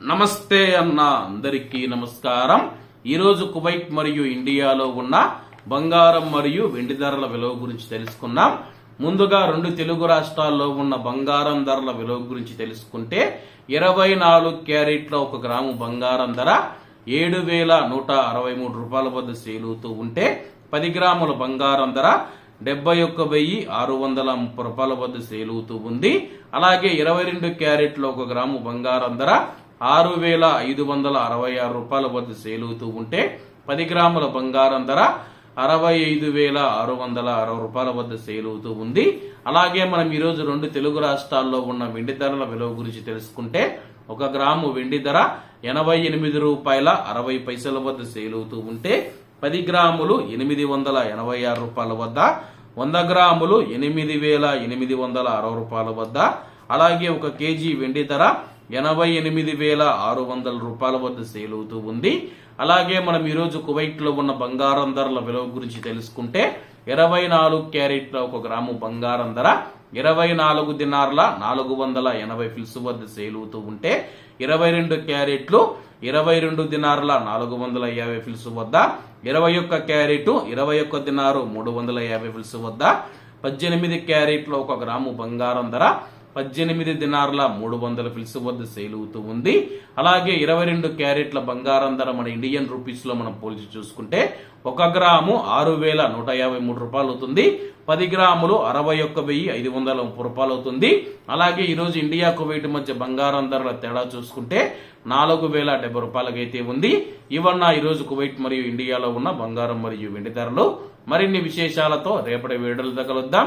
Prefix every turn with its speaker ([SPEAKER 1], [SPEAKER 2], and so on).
[SPEAKER 1] నమస్తే అన్న అందరికీ నమస్కారం. ఈరోజు కువైట్ మరియు ఇండియాలో ఉన్న బంగారం మరియు వెండి ధరల విలువ గురించి తెలుసుకున్నాం ముందుగా రెండు తెలుగు రాష్ట్రాల్లో ఉన్న బంగారం ధరల విలువ గురించి తెలుసుకుంటే ఇరవై నాలుగు క్యారెట్ల ఒక గ్రాము బంగారం ధర ఏడు వేల నూట అరవై మూడు రూపాయల వద్ద సేలుతూ ఉంటే పది గ్రాముల బంగారం ధర డెబ్బై ఒక్క వెయ్యి ఆరు వందల ముప్పై రూపాయల వద్ద సేలుతూ ఉంది. అలాగే ఇరవై రెండు క్యారెట్ల ఒక గ్రాము బంగారం ధర ఆరు వేల ఐదు వందల అరవై ఆరు రూపాయల వద్ద సేలుతూ ఉంటే పది గ్రాముల బంగారం ధర అరవై ఐదు వేల ఆరు వందల అరవై రూపాయల వద్ద సేలుతూ ఉంది. అలాగే మనం ఈరోజు రెండు తెలుగు రాష్ట్రాల్లో ఉన్న వెండి ధరల విలువ గురించి తెలుసుకుంటే ఒక గ్రాము వెండి ధర ఎనభై ఎనిమిది రూపాయల అరవై పైసల వద్ద సేలుతూ ఉంటే పది గ్రాములు ఎనిమిది వందల ఎనభై ఆరు రూపాయల వద్ద వంద గ్రాములు ఎనిమిది వేల ఎనిమిది వందల అరవై రూపాయల వద్ద అలాగే ఒక కేజీ వెండి ధర ఎనభై ఎనిమిది వేల ఆరు వందల రూపాయల వద్ద సేల్ అవుతూ ఉంది. అలాగే మనం ఈరోజు కువైట్లో ఉన్న బంగారం ధరల విలువ గురించి తెలుసుకుంటే ఇరవై నాలుగు క్యారెట్ల ఒక గ్రాము బంగారం ధర ఇరవై నాలుగు దినార్ల నాలుగు వందల ఎనభై ఫిల్స్ వద్ద సేల్ అవుతూ ఉంటే ఇరవై రెండు క్యారెట్లు ఇరవై రెండు దినార్ల నాలుగు వందల యాభై ఫిల్స్ వద్ద ఇరవై ఒక్క క్యారెట్ ఇరవై ఒక్క దినారు మూడు వందల యాభై ఫిల్స్ వద్ద పద్దెనిమిది క్యారెట్లు ఒక గ్రాము బంగారం ధర పద్దెనిమిది దినార్ల మూడు వందల ఫిల్స్ వద్ద సేల్ అవుతూ ఉంది. అలాగే ఇరవై రెండు క్యారెట్ల బంగారం ధర మన ఇండియన్ రూపీస్లో మనం పోల్చి చూసుకుంటే ఒక గ్రాము ఆరు వేల నూట యాభై మూడు రూపాయలు అవుతుంది. పది గ్రాములు అరవై ఒక్క వెయ్యి ఐదు వందల ముప్పై రూపాయలు అవుతుంది. అలాగే ఈరోజు ఇండియా కువైట్ మధ్య బంగారం ధరల తేడా చూసుకుంటే నాలుగు వేల డెబ్బై రూపాయలకైతే ఉంది. ఇవన్న ఈరోజు కువైట్ మరియు ఇండియాలో ఉన్న బంగారం మరియు వెండి ధరలు. మరిన్ని విశేషాలతో రేపటి వీడియోలు తగలుద్దాం